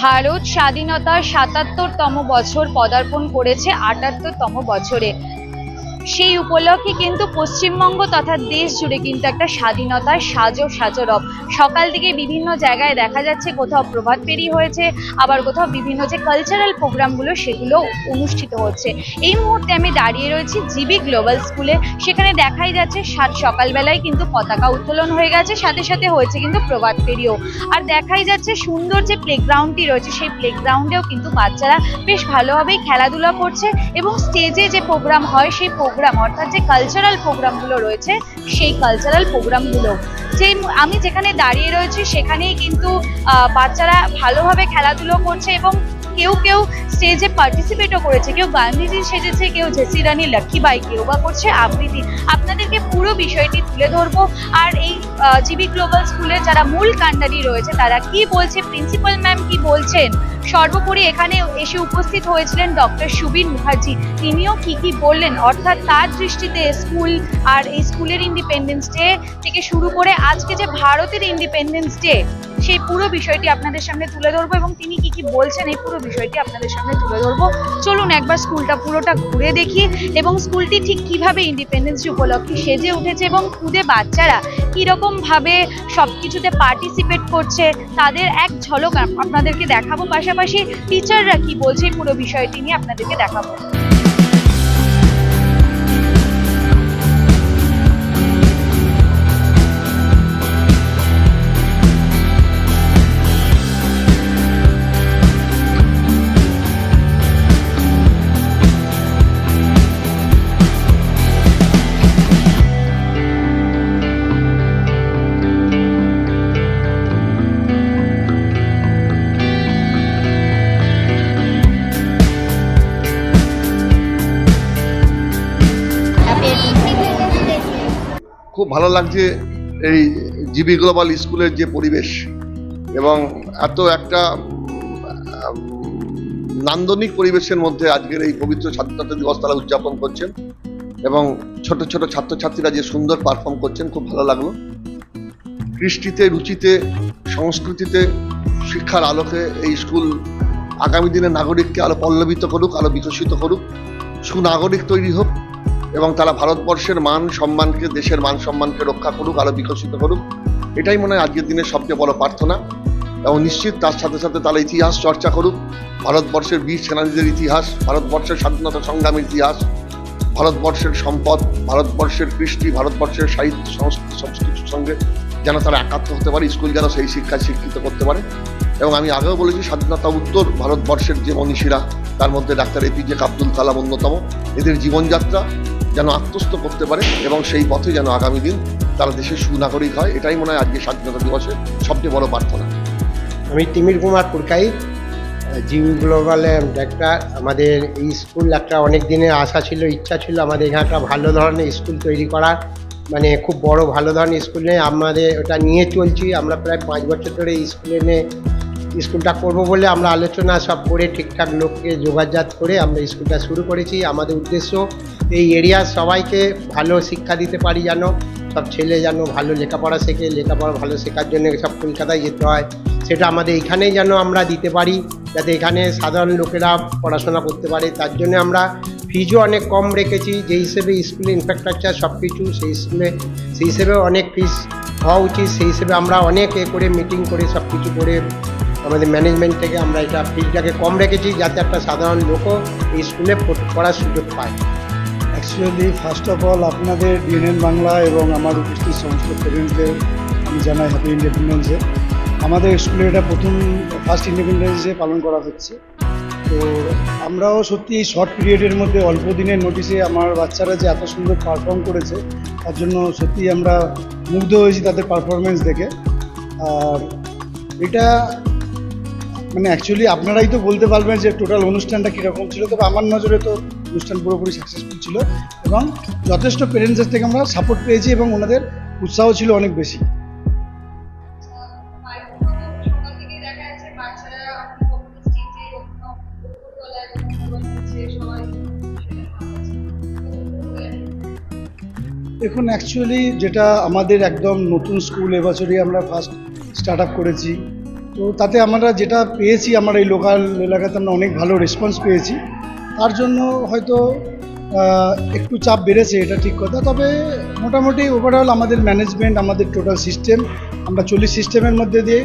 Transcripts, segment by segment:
ভারত স্বাধীনতার সাতাত্তরতম বছর পদার্পণ করেছে আটাত্তরতম বছরে। সেই উপলক্ষে কিন্তু পশ্চিমবঙ্গ তথা দেশ জুড়ে কিন্তু একটা স্বাধীনতার সাজো সাজরব। সকাল থেকে বিভিন্ন জায়গায় দেখা যাচ্ছে, কোথাও প্রভাত ফেরি হয়েছে, আবার কোথাও বিভিন্ন যে কালচারাল প্রোগ্রামগুলো সেগুলো অনুষ্ঠিত হচ্ছে। এই মুহূর্তে আমি দাঁড়িয়ে রয়েছি জিবি গ্লোবাল স্কুলে সেখানে দেখাই যাচ্ছে, সাত সকালবেলায় কিন্তু পতাকা উত্তোলন হয়ে গেছে, সাথে সাথে হয়েছে কিন্তু প্রভাত ফেরিও। আর দেখাই যাচ্ছে সুন্দর যে প্লেগ্রাউন্ডটি রয়েছে, সেই প্লেগ্রাউন্ডেও কিন্তু বাচ্চারা বেশ ভালোভাবেই খেলাধুলা করছে এবং স্টেজে যে প্রোগ্রাম হয়, সেই প্রোগ্রাম অর্থাৎ যে কালচারাল প্রোগ্রামগুলো রয়েছে, সেই কালচারাল প্রোগ্রামগুলো যে আমি যেখানে দাঁড়িয়ে রয়েছি, সেখানেই কিন্তু বাচ্চারা ভালোভাবে খেলাধুলো করছে এবং কেউ কেউ স্টেজে পার্টিসিপেটও করেছে। কেউ গান্ধীজি সেজেছে, কেউ জেসি রানী লক্ষ্মীবাই কেউ বা করছে, আবৃত্তি। আপনাদেরকে পুরো বিষয়টি তুলে ধরবো। আর এই জিবি গ্লোবাল স্কুলের যারা মূল কাণ্ডারি রয়েছে, তারা কি বলছে? প্রিন্সিপাল ম্যাম কি বলছেন? সর্বোপরি এখানে এসে উপস্থিত হয়েছিলেন ডক্টর সুবীর মুখার্জি। তিনিও কি কি বললেন? অর্থাৎ তার দৃষ্টিতে স্কুল আর এই স্কুলের ইন্ডিপেন্ডেন্স ডে থেকে শুরু করে আজকে যে ভারতের ইন্ডিপেন্ডেন্স ডে সেই পুরো বিষয়টি আপনাদের সামনে তুলে ধরবো এবং তিনি কি কি বলছেন এই পুরো বিষয়টি আপনাদের সামনে তুলে ধরবো। চলুন একবার স্কুলটা পুরোটা ঘুরে দেখি এবং স্কুলটি ঠিক কীভাবে ইন্ডিপেন্ডেন্স ডে উপলক্ষে সেজে উঠেছে এবং খুদে বাচ্চারা কীরকম ভাবে সব কিছুতে পার্টিসিপেট করছে, তাদের এক ঝলক আপনাদেরকে দেখাবো। পাশাপাশি টিচাররা কি বলছে পুরো বিষয়টি নিয়ে আপনাদেরকে দেখাবো। ভালো লাগছে এই জিবি গ্লোবাল স্কুলের যে পরিবেশ এবং এত একটা নান্দনিক পরিবেশের মধ্যে আজকের এই পবিত্র স্বাধীনতা দিবস তারা উদযাপন করছেন এবং ছোট ছোট ছাত্রছাত্রীরা যে সুন্দর পারফর্ম করছেন, খুব ভালো লাগল। কৃষ্টিতে, রুচিতে, সংস্কৃতিতে, শিক্ষার আলোকে এই স্কুল আগামী দিনের নাগরিককে আরও পল্লবিত করুক, আরও বিকশিত করুক। সুনাগরিক তৈরি হোক। এবং তারা ভারতবর্ষের মান সম্মানকে, দেশের মান সম্মানকে রক্ষা করুক, আরও বিকশিত করুক, এটাই মনে হয় আজকের দিনের সবচেয়ে বড় প্রার্থনা। এবং নিশ্চিত তার সাথে সাথে তারা ইতিহাস চর্চা করুক। ভারতবর্ষের বীর সেনানীদের ইতিহাস, ভারতবর্ষের স্বাধীনতা সংগ্রামের ইতিহাস, ভারতবর্ষের সম্পদ, ভারতবর্ষের কৃষ্টি, ভারতবর্ষের সাহিত্য সংস্কৃতি সংস্কৃতির সঙ্গে যেন তারা একাত্ম হতে পারে, স্কুল যেন সেই শিক্ষায় শিক্ষিত করতে পারে। এবং আমি আগেও বলেছি, স্বাধীনতা উত্তর ভারতবর্ষের যে মনীষীরা তার মধ্যে ডাক্তার এপিজে আব্দুল কালাম অন্যতম। এদের জীবনযাত্রা যেন আত্মস্থ করতে পারে এবং সেই পথে যেন আগামী দিন তারা দেশের সুনাগরিক হয়। এটাই মনে হয় আজকে স্বাধীনতা দিবসের সবচেয়ে বড় প্রার্থনা। আমি তিমির কুমার পুরকাই জিবি গ্লোবালের ডাক্তার আমাদের এই স্কুল একটা অনেক দিনের আশা ছিল, ইচ্ছা ছিল আমাদের এখানে একটা ভালো ধরনের স্কুল তৈরি করার। মানে খুব বড় ভালো ধরনের স্কুল নিয়ে আমাদের ওটা নিয়ে চলছি। আমরা প্রায় পাঁচ বছর ধরে স্কুলে নিয়ে স্কুলটা করব বলে আমরা আলোচনা সব করে ঠিকঠাক লোককে যোগাযোগ করে আমরা স্কুলটা শুরু করেছি। আমাদের উদ্দেশ্য এই এরিয়ার সবাইকে ভালো শিক্ষা দিতে পারি যেন, সব ছেলে যেন ভালো লেখাপড়া শেখে, লেখাপড়া ভালো শেখার জন্য সব কলকাতায় যেতে হয়। সেটা আমাদের এখানেই যেন আমরা দিতে পারি, যাতে এখানে সাধারণ লোকেরা পড়াশোনা করতে পারে। তার জন্য আমরা ফিজও অনেক কম রেখেছি। যে হিসেবে স্কুলে ইনফ্রাস্ট্রাকচার সব কিছু, সেই স্কুলে সেই হিসেবে অনেক ফিস হওয়া উচিত। সেই হিসেবে আমরা অনেক এ করে মিটিং করে সব কিছু করে আমাদের ম্যানেজমেন্ট থেকে আমরা এটা ফিজটাকে কম রেখেছি যাতে একটা সাধারণ লোকও এই স্কুলে পড়- পড়ার সুযোগ পায়। অ্যাকচুয়ালি ফার্স্ট অফ অল আপনাদের ডিএনএন বাংলা এবং আমার উপস্থিত সমস্ত পেরেন্টসদের আমি জানাই হ্যাপি ইন্ডিপেন্ডেন্স ডে আমাদের স্কুলে এটা প্রথম ফার্স্ট ইন্ডিপেন্ডেন্স ডে পালন করা হচ্ছে। তো আমরাও সত্যি এই শর্ট পিরিয়ডের মধ্যে অল্প দিনের নোটিশে আমার বাচ্চারা যে এত সুন্দর পারফর্ম করেছে, তার জন্য সত্যি আমরা মুগ্ধ হয়েছি তাদের পারফরমেন্স দেখে। আর এটা মানে অ্যাকচুয়ালি আপনারাই তো বলতে পারবেন যে টোটাল অনুষ্ঠানটা কীরকম ছিল, তবে আমার নজরে তো অনুষ্ঠান পুরোপুরি সাকসেসফুল ছিল এবং যথেষ্ট পেরেন্টসের থেকে আমরা সাপোর্ট পেয়েছি এবং ওনাদের উৎসাহ ছিল অনেক বেশি। দেখুন অ্যাকচুয়ালি যেটা আমাদের একদম নতুন স্কুল এবছরই আমরা ফার্স্ট স্টার্ট আপ করেছি। তো তাতে আমরা যেটা পেয়েছি, আমার এই লোকাল এলাকাতে আমরা অনেক ভালো রেসপন্স পেয়েছি। তার জন্য হয়তো একটু চাপ বেড়েছে এটা ঠিক কথা। তবে মোটামুটি ওভারঅল আমাদের ম্যানেজমেন্ট আমাদের টোটাল সিস্টেম আমরা চলি সিস্টেমের মধ্যে দিয়ে,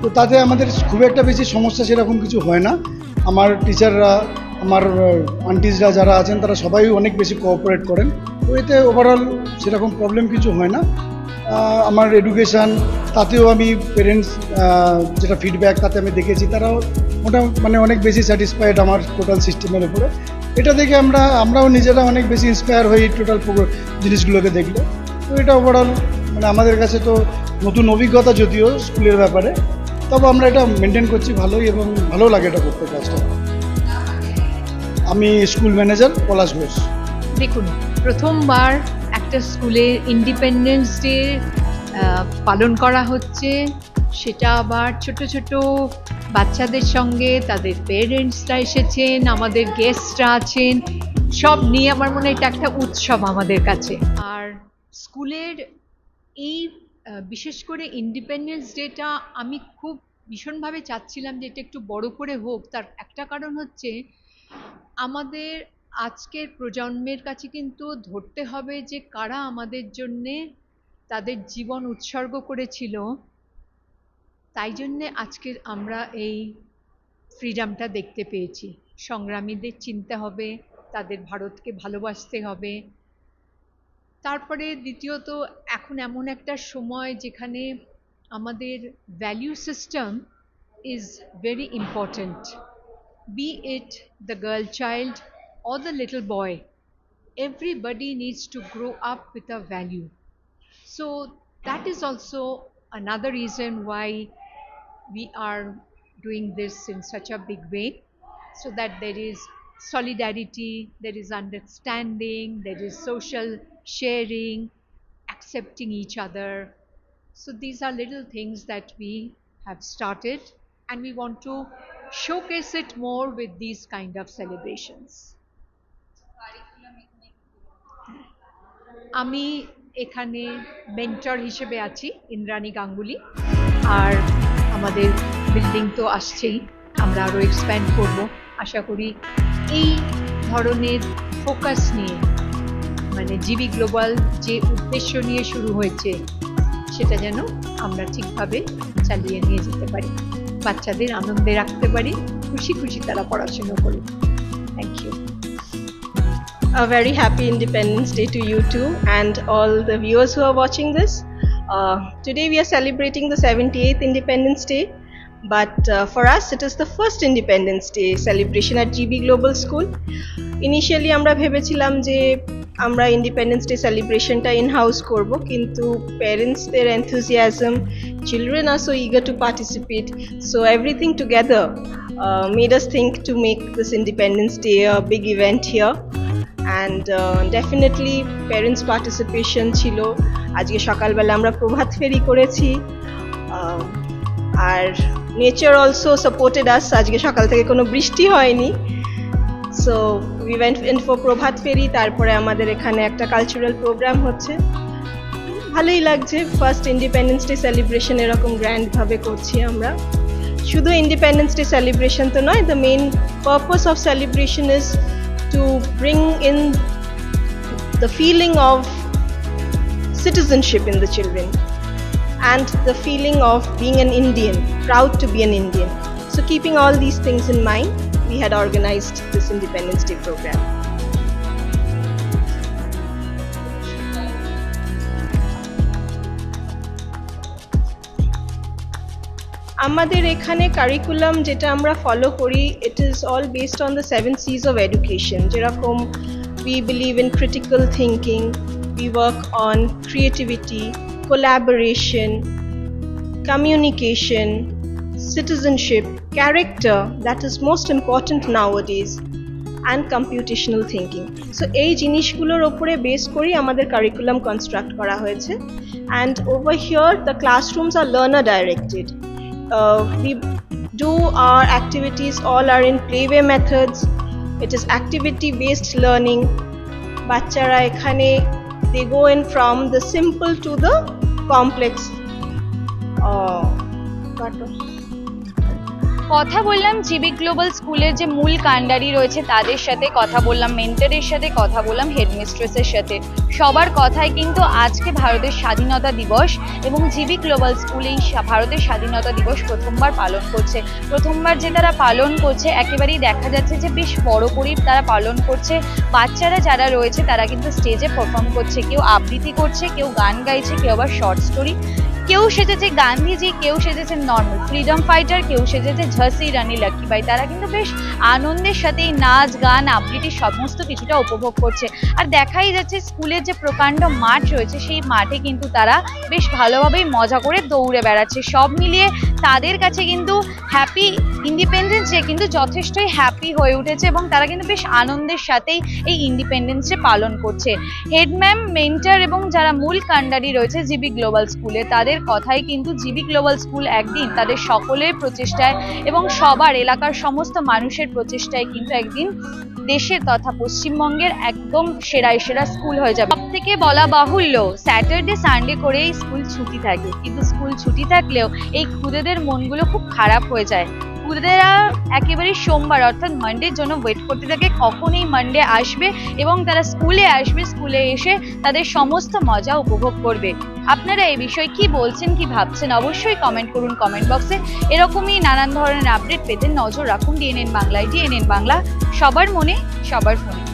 তো তাতে আমাদের খুব একটা বেশি সমস্যা সেরকম কিছু হয় না। আমার টিচাররা আমার আন্টিজরা যারা আছেন, তারা সবাই অনেক বেশি কোঅপারেট করেন। তো এতে ওভারঅল সেরকম প্রবলেম কিছু হয় না। আমার এডুকেশান তাতেও আমি পেরেন্টস যেটা ফিডব্যাক তাতে আমি দেখেছি, তারাও মোটা মানে অনেক বেশি স্যাটিসফাইড আমার টোটাল সিস্টেমের উপরে। এটা দেখে আমরা, আমরাও নিজেরা অনেক বেশি ইন্সপায়ার হই টোটাল জিনিসগুলোকে দেখলে। তো এটা ওভারঅল মানে আমাদের কাছে তো নতুন অভিজ্ঞতা যদিও স্কুলের ব্যাপারে, তবে আমরা এটা মেনটেন করছি ভালোই এবং ভালো লাগে এটা করতে কাজটা। আমি স্কুল ম্যানেজার পলাশ ঘোষ। দেখুন, প্রথমবার একটা স্কুলে ইন্ডিপেন্ডেন্স ডে পালন করা হচ্ছে। সেটা আবার ছোট ছোট বাচ্চাদের সঙ্গে, তাদের পেরেন্টসরা এসেছেন, আমাদের গেস্টরা আছেন। সব নিয়ে আমার মনে হয় এটা একটা উৎসব আমাদের কাছে। আর স্কুলের এই বিশেষ করে ইন্ডিপেন্ডেন্স ডেটা আমি খুব ভীষণভাবে চাচ্ছিলাম যে এটা একটু বড় করে হোক। তার একটা কারণ হচ্ছে, আমাদের আজকের প্রজন্মের কাছে কিন্তু ধরতে হবে যে কারা আমাদের জন্যে তাদের জীবন উৎসর্গ করেছিল। তাই জন্যে আজকের আমরা এই ফ্রিডামটা দেখতে পেয়েছি। সংগ্রামীদের চিনতে হবে, তাদের ভারতকে ভালোবাসতে হবে। তারপরে দ্বিতীয়ত, এখন এমন একটা সময় যেখানে আমাদের value system is very important be it the girl child or the little boy, everybody needs to grow up with a value. So, that is also another reason why we are doing this in such a big way so that there is solidarity, there is understanding, there is social sharing, accepting each other. So, these are little things that we have started, and we want to showcase it more with these kind of celebrations. আমি এখানে mentor হিসেবে আছি, ইন্দ্রাণী গাঙ্গুলি। আর আমাদের building তো আসছেই, আমরা আরও expand করব। আশা করি এই ধরনের ফোকাস নিয়ে মানে জিবি গ্লোবাল যে উদ্দেশ্য নিয়ে শুরু হয়েছে, সেটা যেন আমরা ঠিকভাবে চালিয়ে নিয়ে যেতে পারি। বাচ্চাদের আনন্দে রাখতে পারি, খুশি খুশি তারা পড়াশুনো করুক। Thank you A very happy Independence Day to you too and all the viewers who are watching this. Uh, today we are celebrating the 78th Independence Day, but uh, for us it is the first Independence Day celebration at GB Global School. Initially আমরা ভেবেছিলাম যে আমরা independence day সেলিব্রেশনটা in house করবো কিন্তু প্যারেন্টসদের enthusiasm children are so eager to participate so everything together uh, made us think to make this independence day a big event here and definitely parents participation ছিল। আজকে সকালবেলা আমরা প্রভাত ফেরি করেছি। আর নেচার অলসো সাপোর্টেড আস আজকে সকাল থেকে কোনো বৃষ্টি হয়নি। So we went in for প্রভাত ফেরি, তারপরে আমাদের এখানে একটা কালচারাল প্রোগ্রাম হচ্ছে। ভালোই লাগছে। ফার্স্ট ইন্ডিপেন্ডেন্স ডে সেলিব্রেশন এরকম গ্র্যান্ডভাবে করছি আমরা। শুধু ইন্ডিপেন্ডেন্স ডে সেলিব্রেশন তো নয় the main purpose of celebration is to bring in the feeling of citizenship in the children and the feeling of being an Indian, proud to be an Indian. So, keeping all these things in mind, we had organized this Independence Day program. আমাদের এখানে curriculum যেটা আমরা follow করি it is all based on the seven Cs of education যেরকম we believe in critical thinking we work on creativity collaboration communication citizenship character that is most important nowadays and computational thinking so এই জিনিসগুলোর ওপরে base করেই আমাদের curriculum construct করা হয়েছে। And over here the classrooms are learner directed Uh, we do our activities all are in playway methods. It is activity based learning. বাচ্চারা এখানে they go in from the simple to the complex uh, what was- কথা বললাম GB global স্কুলের যে মূল কাণ্ডারি রয়েছে তাদের সাথে কথা বললাম মেন্টরের সাথে কথা বললাম হেডমিস্ট্রেসের সাথে। সবার কথাই কিন্তু আজকে ভারতের স্বাধীনতা দিবস এবং জিবি গ্লোবাল স্কুল এই ভারতের স্বাধীনতা দিবস প্রথমবার পালন করছে। প্রথমবার যে তারা পালন করছে, একেবারেই দেখা যাচ্ছে যে বেশ বড় করেই তারা পালন করছে। বাচ্চারা যারা রয়েছে তারা কিন্তু স্টেজে পারফর্ম করছে, কেউ আবৃত্তি করছে, কেউ গান গাইছে, কেউ আবার শর্ট স্টোরি কেউ সেজেছে গান্ধীজি, কেউ সেজেছে নর্মাল ফ্রিডম ফাইটার কেউ সেজেছে ঝসি, রানী লক্ষ্মীবাই তারা কিন্তু বেশ আনন্দের সাথে নাচ, গান, আবৃত্তি সমস্ত কিছুটা উপভোগ করছে। আর দেখাই যাচ্ছে স্কুলের যে প্রকাণ্ড মাঠ রয়েছে, সেই মাঠে কিন্তু তারা বেশ ভালোভাবেই মজা করে দৌড়ে বেড়াচ্ছে। সব মিলিয়ে তাদের কাছে কিন্তু হ্যাপি ইন্ডিপেন্ডেন্স ডে কিন্তু যথেষ্টই হ্যাপি হয়ে উঠেছে এবং তারা কিন্তু বেশ আনন্দের সাথেই এই ইন্ডিপেন্ডেন্স ডে পালন করছে। হেড ম্যাম মেন্টার এবং যারা মূল কাণ্ডারি রয়েছে জিবি গ্লোবাল স্কুলে তাদের কথাই কিন্তু জিবি গ্লোবাল স্কুল একদিন তাদের সকলের প্রচেষ্টায় এবং সবার এলাকার সমস্ত মানুষের প্রচেষ্টায় কিন্তু একদিন দেশের তথা পশ্চিমবঙ্গের একদম সেরায় সেরা স্কুল হয়ে যাবে। সব থেকে বলা বাহুল্য স্যাটারডে সানডে করেই স্কুল ছুটি থাকে। কিন্তু স্কুল ছুটি থাকলেও এই খুদেদের মনগুলো খুব খারাপ হয়ে যায়। খুদেরা একেবারে সোমবার, অর্থাৎ মানডের জন্য ওয়েট করতে থাকে কখন এই মানডে আসবে এবং তারা স্কুলে আসবে, স্কুলে এসে তাদের সমস্ত মজা উপভোগ করবে। আপনারা এই বিষয়ে কি বলছেন, কি ভাবছেন, অবশ্যই কমেন্ট করুন কমেন্ট বক্সে এরকমই নানান ধরনের আপডেট পেতে নজর রাখুন ডিএনএন বাংলায়। ডিএনএন বাংলা, সবার মনে, সবার ফোনে।